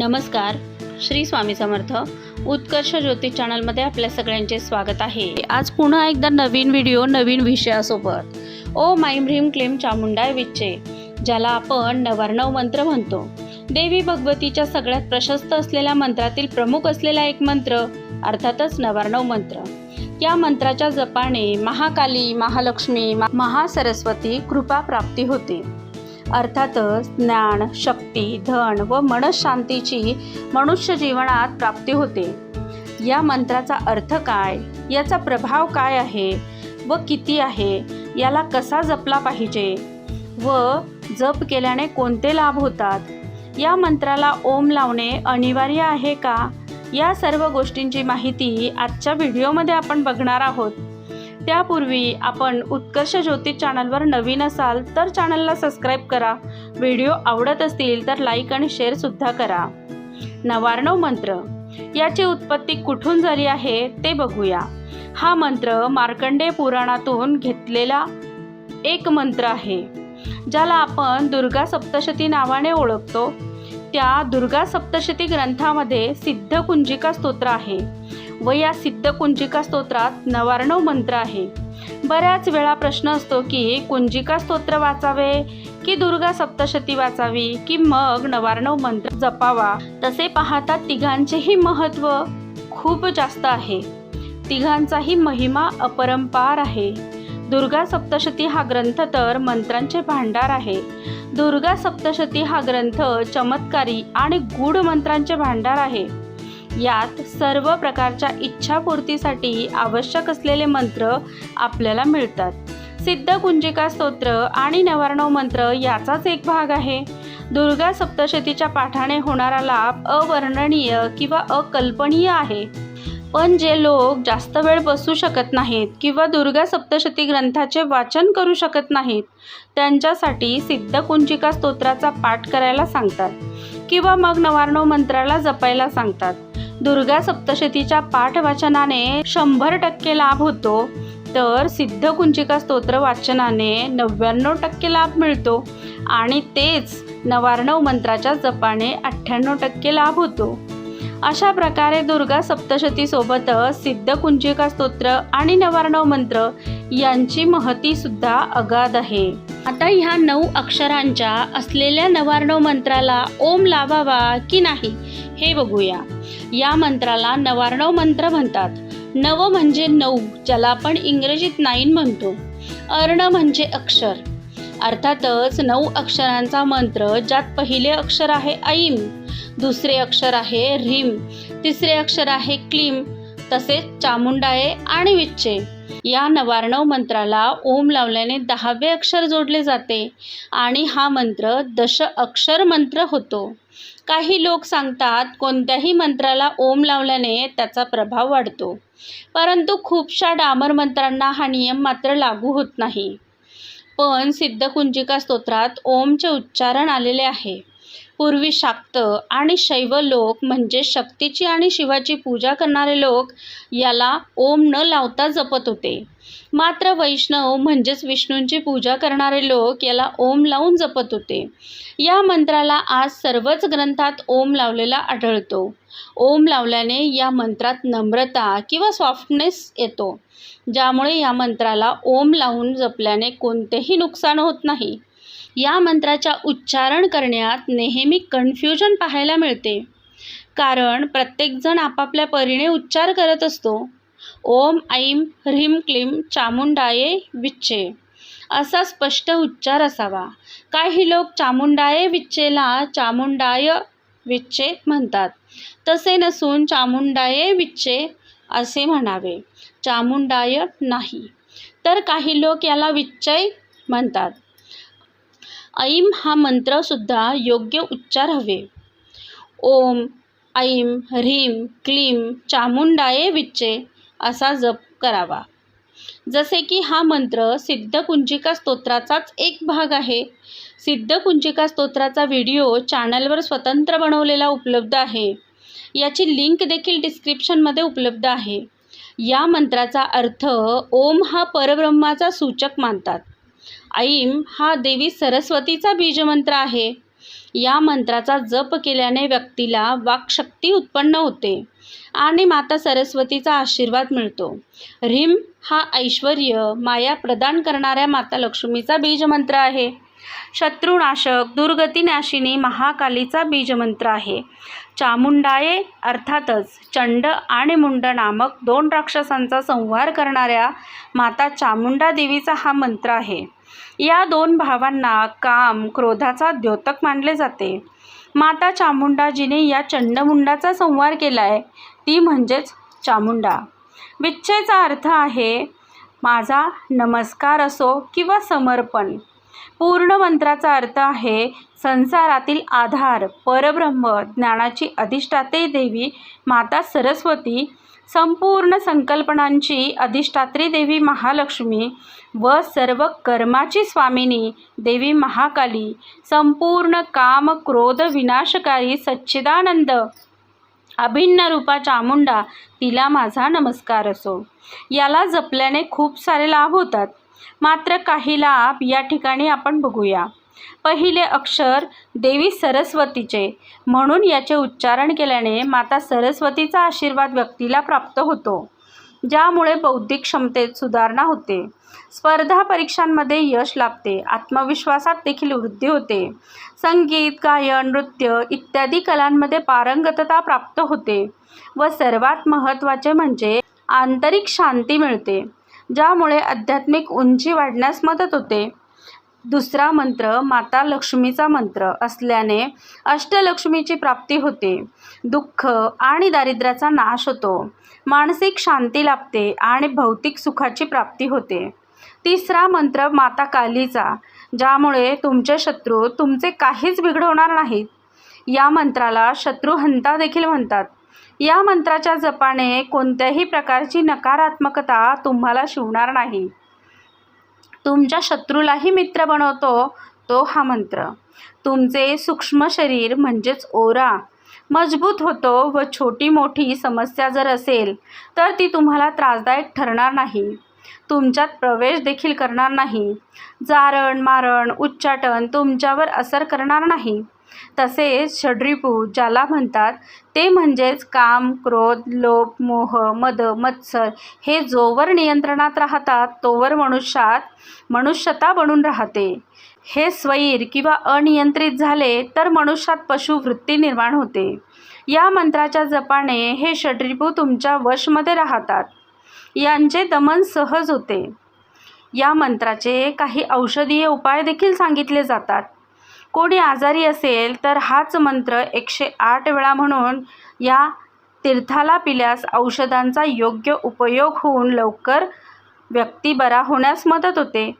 नमस्कार श्री स्वामी समर्थ. उत्कर्ष ज्योतिष चॅनलमध्ये आपल्या सगळ्यांचे स्वागत आहे. आज पुन्हा एकदा नवीन व्हिडिओ नवीन विषयासोबत. ओ माईम ह्रीम क्लीम चामुंडाय विच्चे ज्याला आपण नवार्णव मंत्र म्हणतो. देवी भगवतीच्या सगळ्यात प्रशस्त असलेल्या मंत्रातील प्रमुख असलेला एक मंत्र अर्थातच नवार्णव मंत्र. या मंत्राच्या जपाने महाकाली महालक्ष्मी महासरस्वती कृपा प्राप्ती होते. अर्थातच ज्ञान शक्ती धन व मनशांतीची मनुष्य जीवनात प्राप्ती होते. या मंत्राचा अर्थ काय? याचा प्रभाव काय आहे? व किती आहे? याला कसा जपला पाहिजे? व जप केल्याने कोणते लाभ होतात? या मंत्राला ओम लावणे अनिवार्य आहे का? या सर्व गोष्टींची माहिती आजच्या व्हिडिओमध्ये आपण बघणार आहोत. त्यापूर्वी आपण उत्कर्ष ज्योतिष चॅनलवर नवीन असाल तर चॅनलला सबस्क्राईब करा. व्हिडिओ आवडत असतील तर लाईक आणि शेअरसुद्धा करा. नवार्णव मंत्र. याची उत्पत्ती कुठून झाली आहे ते बघूया. हा मंत्र मार्कंडेय पुराणातून घेतलेला एक मंत्र आहे ज्याला आपण दुर्गा सप्तशती नावाने ओळखतो. त्या दुर्गा सप्तशती ग्रंथामध्ये सिद्ध कुंजिका स्तोत्र आहे. व या सिद्ध कुंजिका स्तोत्रात नवार्णव मंत्र आहे. बऱ्याच वेळा प्रश्न असतो की कुंजिका स्तोत्र वाचावे की दुर्गा सप्तशती वाचावी की मग नवार्णव मंत्र जपावा? तसे पाहता तिघांचेही महत्त्व खूप जास्त आहे. तिघांचाही महिमा अपरंपार आहे. दुर्गा सप्तशती हा ग्रंथ तर मंत्रांचे भांडार आहे. दुर्गा सप्तशती हा ग्रंथ चमत्कारी आणि गूढ मंत्रांचे भांडार आहे. यात सर्व प्रकारच्या इच्छापूर्तीसाठी आवश्यक असलेले मंत्र आपल्याला मिळतात. सिद्ध कुंजिका स्तोत्र आणि नवार्णव मंत्र याचाच एक भाग आहे. दुर्गा सप्तशतीच्या पाठाने होणारा लाभ अवर्णनीय किंवा अकल्पनीय आहे. पण जे लोक जास्त वेळ बसू शकत नाहीत किंवा दुर्गा सप्तशती ग्रंथाचे वाचन करू शकत नाहीत त्यांच्यासाठी सिद्धकुंजिका स्तोत्राचा पाठ करायला सांगतात किंवा मग नवार्णव मंत्राला जपायला सांगतात. दुर्गा सप्तशतीच्या पाठ वाचनाने शंभर टक्के लाभ होतो. तर सिद्धकुंजिका स्तोत्र वाचनाने नव्याण्णव टक्के लाभ मिळतो. आणि तेच नवार्णव मंत्राच्या जपाने अठ्ठ्याण्णव टक्के लाभ होतो. अशा प्रकारे दुर्गा सप्तशतीसोबतच सिद्धकुंजिका स्तोत्र आणि नवार्णव मंत्र यांची महती सुद्धा अगाध आहे. आता ह्या नऊ अक्षरांच्या असलेल्या नवार्णव मंत्राला ओम लावावा की नाही हे बघूया. या मंत्राला नवार्णव मंत्र म्हणतात. नव म्हणजे नऊ ज्याला आपण इंग्रजीत नाईन म्हणतो. अर्ण म्हणजे अक्षर. अर्थातच नऊ अक्षरांचा मंत्र ज्यात पहिले अक्षर आहे ऐम दुसरे अक्षर आहे ह्रीम तिसरे अक्षर आहे क्लीम तसेच चामुंडाये आणि विच्चे. या नवार्णव मंत्राला ओम लावल्याने दहावे अक्षर जोडले जाते आणि हा मंत्र दश अक्षर मंत्र होतो. काही लोक सांगतात कोणत्याही मंत्राला ओम लावल्याने त्याचा प्रभाव वाढतो. परंतु खूपशा डामर मंत्रांना हा नियम मात्र लागू होत नाही. पण सिद्धकुंजिका स्तोत्रात ओमचे उच्चारण आलेले आहे. पूर्वी शाक्त आणि शैव लोक म्हणजे शक्तीची आणि शिवाची पूजा करणारे लोक याला ओम न लावता जपत होते. मात्र वैष्णव म्हणजेच विष्णूंची पूजा करणारे लोक याला ओम लावून जपत होते. या मंत्राला आज सर्वच ग्रंथात ओम लावलेला आढळतो. ओम लावल्याने या मंत्रात नम्रता किंवा सॉफ्टनेस येतो. ज्यामुळे या मंत्राला ओम लावून जपल्याने कोणतेही नुकसान होत नाही. या मंत्राच्या उच्चारण करण्यात नेहमी कन्फ्युजन पाहायला मिळते. कारण प्रत्येकजण आपापल्या परीने उच्चार करत असतो. ओम ऐम ह्रीम क्लीम चामुंडाये विच्चे. असा स्पष्ट उच्चार असावा. काही लोक चामुंडाये विच्चेला चामुंडाय विच्चे म्हणतात. तसे नसून चामुंडाये विच्चे असे म्हणावे. चामुंडाय नाही. तर काही लोक याला विच्चय म्हणतात. ऐम हा मंत्रसुद्धा योग्य उच्चार हवे. ओम ऐम ह्रीम क्लीम चामुंडाये विच्चे असा जप करावा. जसे की हा मंत्र सिद्धकुंजिका स्तोत्राचाच एक भाग आहे. सिद्धकुंजिका स्तोत्राचा व्हिडिओ चॅनलवर स्वतंत्र बनवलेला उपलब्ध आहे. याची लिंक देखील डिस्क्रिप्शनमध्ये उपलब्ध आहे. या मंत्राचा अर्थ ओम हा परब्रह्माचा सूचक मानतात. ऐम हा देवी सरस्वतीचा बीजमंत्र आहे. या मंत्राचा जप केल्याने व्यक्तीला वाक्शक्ती उत्पन्न होते आणि माता सरस्वतीचा आशीर्वाद मिळतो. ह्रीम हा ऐश्वर माया प्रदान करणाऱ्या माता लक्ष्मीचा बीजमंत्र आहे. शत्रुनाशक दुर्गतीनाशिनी महाकालीचा बीजमंत्र आहे. चामुंडाये अर्थातच चंड आणि मुंड नामक दोन राक्षसांचा संहार करणाऱ्या माता चामुंडा देवीचा हा मंत्र आहे. या दोन भावांना काम क्रोधाचा द्योतक मानले जाते. माता चामुंडाजीने या चंडमुंडाचा संहार केला आहे ती म्हणजेच चामुंडा. विच्छेचा अर्थ आहे माझा नमस्कार असो किंवा समर्पण. पूर्ण मंत्राचा अर्थ आहे संसारातील आधार परब्रह्म ज्ञानाची अधिष्ठाते देवी माता सरस्वती संपूर्ण संकल्पनांची अधिष्ठात्री देवी महालक्ष्मी व सर्व कर्माची स्वामिनी देवी महाकाली संपूर्ण काम क्रोध विनाशकारी सच्चिदानंद अभिन्न रूपा चामुंडा तिला माझा नमस्कार असो. याला जपल्याने खूप सारे लाभ होतात. मात्र काही लाभ या ठिकाणी आपण बघूया. पहिले अक्षर देवी सरस्वतीचे. म्हणून याचे उच्चारण केल्याने माता सरस्वतीचा आशीर्वाद व्यक्तीला प्राप्त होतो. ज्यामुळे बौद्धिक क्षमतेत सुधारणा होते. स्पर्धा परीक्षांमध्ये यश लाभते. आत्मविश्वासात देखील वृद्धी होते. संगीत गायन नृत्य इत्यादी कलांमध्ये पारंगतता प्राप्त होते व सर्वात महत्त्वाचे म्हणजे आंतरिक शांती मिळते. ज्यामुळे आध्यात्मिक उंची वाढण्यास मदत होते. दुसरा मंत्र माता लक्ष्मीचा मंत्र असल्याने अष्टलक्ष्मीची प्राप्ती होते. दुःख आणि दारिद्र्याचा नाश होतो. मानसिक शांती लाभते आणि भौतिक सुखाची प्राप्ती होते. तिसरा मंत्र माता कालीचा ज्यामुळे तुमचे शत्रू तुमचे काहीच बिघडवणार नाहीत. या मंत्राला शत्रुहंता देखील म्हणतात. या मंत्राच्या जपाने कोणत्याही प्रकारची नकारात्मकता तुम्हाला शिवणार नाही. तुमच्या शत्रूलाही मित्र बनवतो तो हा मंत्र. तुमचे सूक्ष्म शरीर म्हणजेच ओरा. मजबूत होतो व छोटी मोठी समस्या जर असेल तर ती तुम्हाला त्रासदायक ठरणार नाही. तुमच्यात प्रवेश देखील करणार नाही. जारण मारण उच्चाटन तुमच्यावर असर करणार नाही. तसेच षड्रिपू ज्याला म्हणतात ते म्हणजेच काम क्रोध लोभ मोह मद मत्सर हे जोवर नियंत्रणात राहतात तोवर मनुष्यात मनुष्यता बनून राहते. हे स्वैर किंवा अनियंत्रित झाले तर मनुष्यात पशुवृत्ती निर्माण होते. या मंत्राच्या जपाने हे षड्रिपू तुमच्या वशमध्ये राहतात. यांचे दमन सहज होते. या मंत्राचे काही औषधीय उपाय देखील सांगितले जातात. कोणी आजारी असेल तर हाच मंत्र एकशे आठ वेळा म्हणून या तीर्थाला पिल्यास औषधांचा योग्य उपयोग होऊन लवकर व्यक्ती बरा होण्यास मदत होते.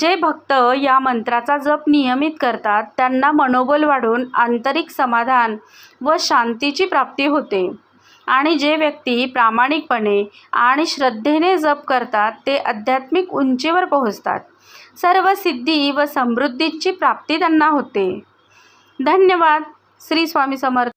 जे भक्त या मंत्राचा जप नियमित करतात त्यांना मनोबल वाढून आंतरिक समाधान व शांतीची प्राप्ती होते. आणि जे व्यक्ती प्रामाणिकपणे आणि श्रद्धेने जप करतात ते आध्यात्मिक उंचीवर पोहोचतात. सर्व सिद्धी व समृद्धीची प्राप्ती त्यांना होते. धन्यवाद. श्री स्वामी समर्थ.